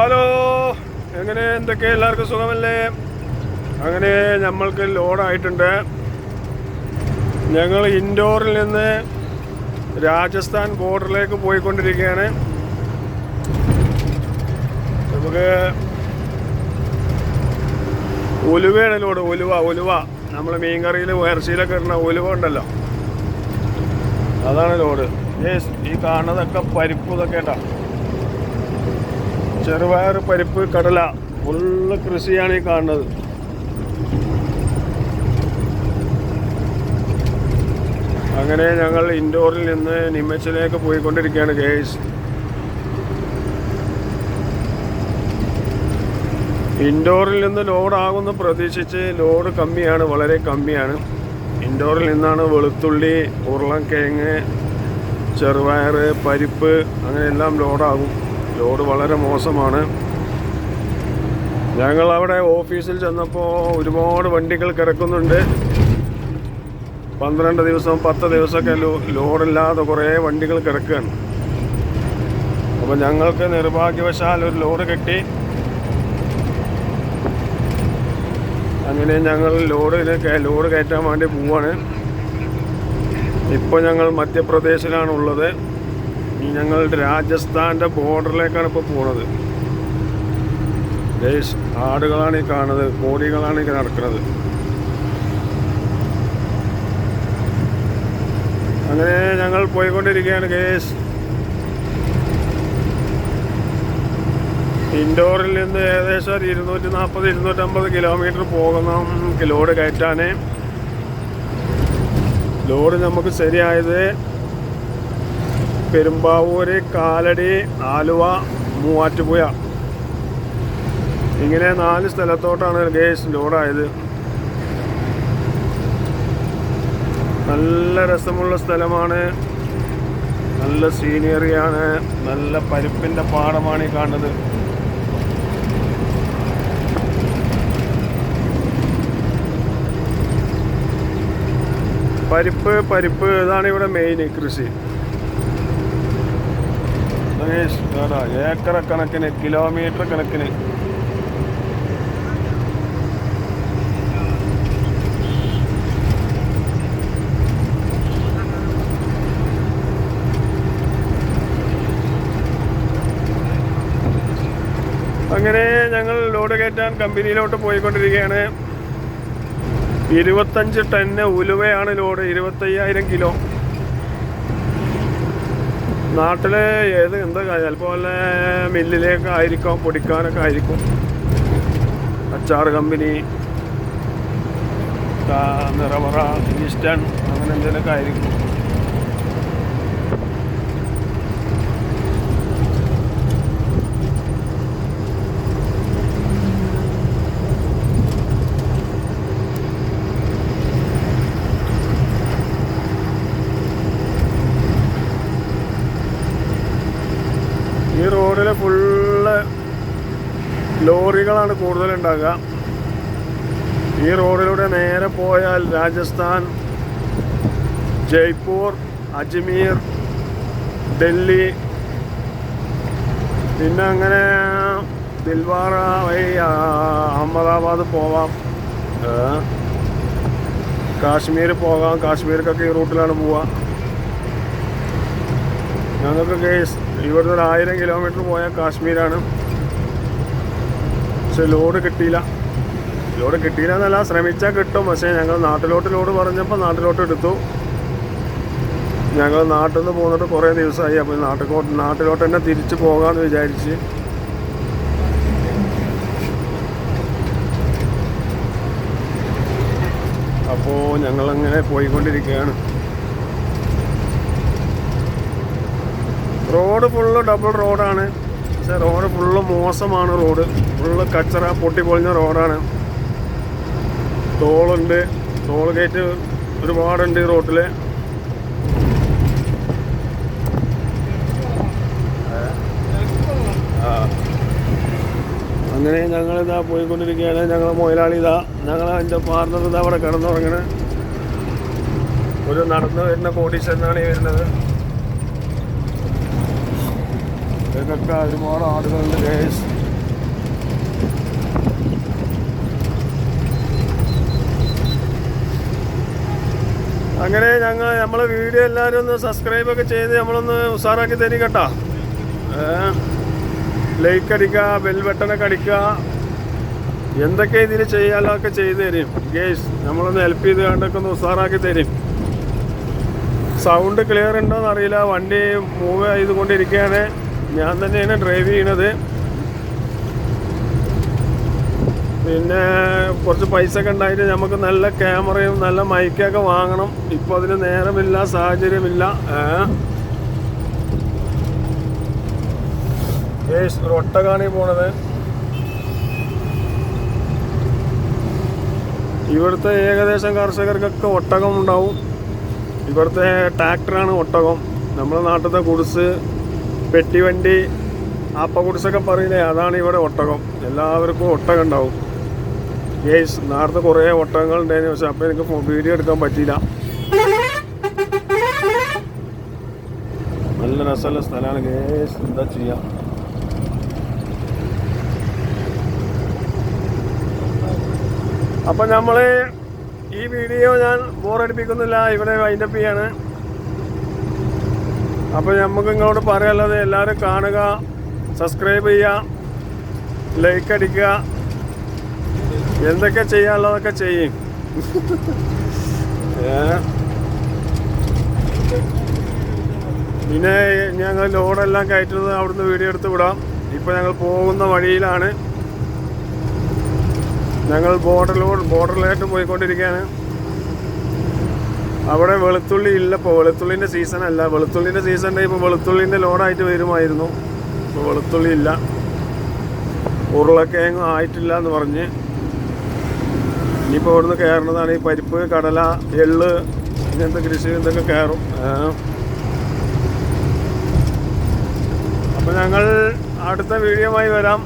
Hello. എങ്ങനെ? എന്തൊക്കെ? എല്ലാവർക്കും സുഖമല്ലേ? അങ്ങനെ നമ്മൾക്ക് ലോഡായിട്ടുണ്ട് ഞങ്ങൾ ഇൻഡോറിൽ നിന്ന് രാജസ്ഥാൻ ബോർഡറിലേക്ക് പോയിക്കൊണ്ടിരിക്കുകയാണ്. നമുക്ക് ഉലുവയാണ് ലോഡ്. ഉലുവ ഉലുവ. നമ്മൾ മീൻകറിയിൽ ഇറച്ചിയിലൊക്കെ ഇടുന്ന ഉലുവ ഉണ്ടല്ലോ. അതാണ് ലോഡ്. ഈ കാണുന്നതൊക്കെ പരിപ്പ് ഇതൊക്കെ കേട്ടോ. ചെറുപയർ പരിപ്പ് കടല ഫുള്ള് കൃഷിയാണ് ഈ കാണുന്നത്. അങ്ങനെ ഞങ്ങൾ ഇൻഡോറിൽ നിന്ന് നിമച്ചിലേക്ക് പോയിക്കൊണ്ടിരിക്കുകയാണ് ഗേസ് ഇൻഡോറിൽ നിന്ന് ലോഡ് ആകുമെന്ന് പ്രതീക്ഷിച്ച് ലോഡ് കമ്മിയാണ് വളരെ കമ്മിയാണ്. ഇൻഡോറിൽ നിന്നാണ് വെളുത്തുള്ളി ഉരുളക്കിഴങ്ങ് ചെറുപയർ പരിപ്പ് അങ്ങനെ എല്ലാം ലോഡാകും. ലോഡ് വളരെ മോശമാണ്. ഞങ്ങൾ അവിടെ ഓഫീസിൽ ചെന്നപ്പോൾ ഒരുപാട് വണ്ടികൾ കിടക്കുന്നുണ്ട്. പന്ത്രണ്ട് ദിവസം പത്ത് ദിവസമൊക്കെ ലോ ലോഡില്ലാതെ കുറേ വണ്ടികൾ കിടക്കുകയാണ്. അപ്പോൾ ഞങ്ങൾക്ക് നിർഭാഗ്യവശാൽ ഒരു ലോഡ് കിട്ടി. അങ്ങനെ ഞങ്ങൾ ലോഡിന് ലോഡ് കയറ്റാൻ വേണ്ടി പോവാണ്. ഇപ്പോൾ ഞങ്ങൾ മധ്യപ്രദേശിലാണ് ഉള്ളത് ഞങ്ങൾ രാജസ്ഥാന്റെ ബോർഡറിലേക്കാണ് ഇപ്പോൾ പോണത്. ആടുകളാണ് ഈ കാണുന്നത്. കോടികളാണ് ഈ നടക്കുന്നത്. അങ്ങനെ ഞങ്ങൾ പോയിക്കൊണ്ടിരിക്കുകയാണ് കേസ് ഇൻഡോറിൽ നിന്ന് ഏകദേശം ഒരു ഇരുന്നൂറ്റി നാൽപ്പത് ഇരുന്നൂറ്റമ്പത് കിലോമീറ്റർ പോകണം ലോഡ് കയറ്റാനേ. ലോഡ് നമുക്ക് ശരിയായത് പെരുമ്പാവൂര് കാലടി ആലുവ മൂവാറ്റുപുഴ. ഇങ്ങനെ നാല് സ്ഥലത്തോട്ടാണ് ഗേസ് ലോഡായത്. നല്ല രസമുള്ള സ്ഥലമാണ്. നല്ല സീനിയറിയാണ് നല്ല പരിപ്പിന്റെ പാടമാണ് ഈ കാണുന്നത്. പരിപ്പ് പരിപ്പ് ഇതാണ് ഇവിടെ മെയിൻ കൃഷി. ഏക്കറ കണക്കിന് കിലോമീറ്റർ കണക്കിന്. അങ്ങനെ ഞങ്ങൾ ലോഡ് കയറ്റാൻ കമ്പനിയിലോട്ട് പോയിക്കൊണ്ടിരിക്കുകയാണ്. ഇരുപത്തഞ്ച് ടണ്ണ് ഉലുവയാണ് ലോഡ് ഇരുപത്തയ്യായിരം കിലോ. നാട്ടിലെ ഏത് എന്താ ചിലപ്പോൾ വല്ല മില്ലിലേക്ക് ആയിരിക്കാം പൊടിക്കാനൊക്കെ ആയിരിക്കും. അച്ചാർ കമ്പനി നിറവറ ഈസ്റ്റേൺ അങ്ങനെ എന്തെങ്കിലുമൊക്കെ ആയിരിക്കും ഈ റോഡിൽ ഫുള്ള് ലോറികളാണ് കൂടുതൽ ഉണ്ടാകുക ഈ റോഡിലൂടെ നേരെ പോയാൽ രാജസ്ഥാൻ ജയ്പൂർ അജ്മീർ ഡൽഹി പിന്നെ അങ്ങനെ ദിൽവാറ വഴി അഹമ്മദാബാദ് പോവാം. കാശ്മീർ പോകാം. കാശ്മീർക്കൊക്കെ ഈ റൂട്ടിലാണ് പോവുക. ഞങ്ങൾക്ക് കേസ് ഇവിടുന്ന് ഒരു ആയിരം കിലോമീറ്റർ പോയാൽ കാശ്മീരാണ്. പക്ഷെ ലോഡ് കിട്ടിയില്ല. ലോഡ് കിട്ടിയില്ല എന്നല്ല ശ്രമിച്ചാൽ കിട്ടും. പക്ഷേ ഞങ്ങൾ നാട്ടിലോട്ട് ലോഡ് പറഞ്ഞപ്പോൾ നാട്ടിലോട്ട് എടുത്തു. ഞങ്ങൾ നാട്ടിൽ നിന്ന് പോന്നിട്ട് കുറേ ദിവസമായി. അപ്പോൾ നാട്ടിലോട്ട് നാട്ടിലോട്ട് തന്നെ തിരിച്ചു പോകാമെന്ന് വിചാരിച്ച്. അപ്പോൾ ഞങ്ങളങ്ങനെ പോയിക്കൊണ്ടിരിക്കുകയാണ്. റോഡ് ഫുള്ള് ഡബിൾ റോഡാണ്. പക്ഷേ റോഡ് ഫുള്ള് മോശമാണ് റോഡ്. ഫുള്ള് കച്ചറ പൊട്ടിപ്പൊളിഞ്ഞ റോഡാണ്. ടോളുണ്ട് ടോൾ ഗേറ്റ് ഒരുപാടുണ്ട് ഈ റോട്ടിൽ അങ്ങനെ ഞങ്ങൾ ഇതാ പോയിക്കൊണ്ടിരിക്കുകയാണ്. ഞങ്ങൾ മുതലാളി ഇതാ. ഞങ്ങൾ അതിന്റെ പാർട്ണർ ഇതാ അവിടെ കിടന്നുറങ്ങണേ. ഒരു നടന്നു വരുന്ന കോടീശ്വരനാണ് ഈ വരുന്നത്. ഇതൊക്കെ ഒരുപാട് ആളുകളുടെ കേസ് അങ്ങനെ ഞങ്ങൾ നമ്മളെ വീഡിയോ എല്ലാവരും ഒന്ന് സബ്സ്ക്രൈബ് ഒക്കെ ചെയ്ത് നമ്മളൊന്ന് ഉഷാറാക്കി തരും കേട്ടോ. ലൈക്ക് അടിക്കുക ബെൽബട്ടനൊക്കെ അടിക്കുക. എന്തൊക്കെ ഇതിൽ ചെയ്യാലൊക്കെ ചെയ്തു തരും. ഗേസ് നമ്മളൊന്ന് ഹെൽപ്പ് ചെയ്ത് കണ്ടൊക്കെ ഒന്ന് ഉഷാറാക്കി തരും. സൗണ്ട് ക്ലിയർ ഉണ്ടോ എന്നറിയില്ല വണ്ടി മൂവ് ചെയ്തുകൊണ്ടിരിക്കുകയാണ് ഞാൻ തന്നെയാണ് ഡ്രൈവ് ചെയ്യണത്. പിന്നെ കുറച്ച് പൈസ ഒക്കെ ഉണ്ടായിട്ട് നമുക്ക് നല്ല ക്യാമറയും നല്ല മൈക്കൊക്കെ വാങ്ങണം. ഇപ്പോൾ അതിന് നേരമില്ല സാഹചര്യമില്ല. ഒരു ഒട്ടകാണി പോണത്. ഇവിടുത്തെ ഏകദേശം കർഷകർക്കൊക്കെ ഒട്ടകം ഉണ്ടാവും. ഇവിടുത്തെ ട്രാക്ടറാണ് ഒട്ടകം. നമ്മുടെ നാട്ടിലത്തെ കുടിസ് പെട്ടിവണ്ടി ആപ്പ കുടിസൊക്കെ പറയില്ലേ അതാണ് ഇവിടെ ഒട്ടകം. എല്ലാവർക്കും ഒട്ടകം ഉണ്ടാവും. ഗേസ് നേരത്തെ കുറേ ഒട്ടകങ്ങൾ ഉണ്ടായിരുന്നു പക്ഷെ അപ്പം എനിക്ക് വീഡിയോ എടുക്കാൻ പറ്റിയില്ല. നല്ല രസമുള്ള സ്ഥലമാണ് ഗേസ് എന്താ ചെയ്യാം? അപ്പം നമ്മൾ ഈ വീഡിയോ ഞാൻ ബോറടിപ്പിക്കുന്നില്ല ഇവിടെ വൈൻഡപ്പ് ചെയ്യാണ് അപ്പോൾ നമുക്ക് നിങ്ങളോട് പറയാനുള്ളത് എല്ലാവരും കാണുക സബ്സ്ക്രൈബ് ചെയ്യുക ലൈക്ക് അടിക്കുക. എന്തൊക്കെ ചെയ്യാനുള്ളതൊക്കെ ചെയ്യും? പിന്നെ ഞങ്ങൾ ലോഡെല്ലാം കയറ്റുന്നത് അവിടുന്ന് വീഡിയോ എടുത്ത് വിടാം. ഇപ്പോൾ ഞങ്ങൾ പോകുന്ന വഴിയിലാണ്. ഞങ്ങൾ ബോർഡറിലോട്ട് ബോർഡറിലായിട്ട് പോയിക്കൊണ്ടിരിക്കുകയാണ്. അവിടെ വെളുത്തുള്ളി ഇല്ല. ഇപ്പോൾ വെളുത്തുള്ളിന്റെ സീസൺ അല്ല. വെളുത്തുള്ളിന്റെ സീസൺ ഇപ്പോൾ വെളുത്തുള്ളിന്റെ ലോഡായിട്ട് വരുമായിരുന്നു. ഇപ്പോൾ വെളുത്തുള്ളി ഇല്ല. ഉരുളക്കിഴങ്ങും ആയിട്ടില്ല എന്ന് പറഞ്ഞ് ഇനിയിപ്പോൾ ഇവിടുന്ന് കയറുന്നതാണ് ഈ പരിപ്പ് കടല എള്ള് ഇങ്ങനത്തെ കൃഷി ഇതൊക്കെ കയറും. അപ്പോൾ ഞങ്ങൾ അടുത്ത വീഡിയോമായി വരാം.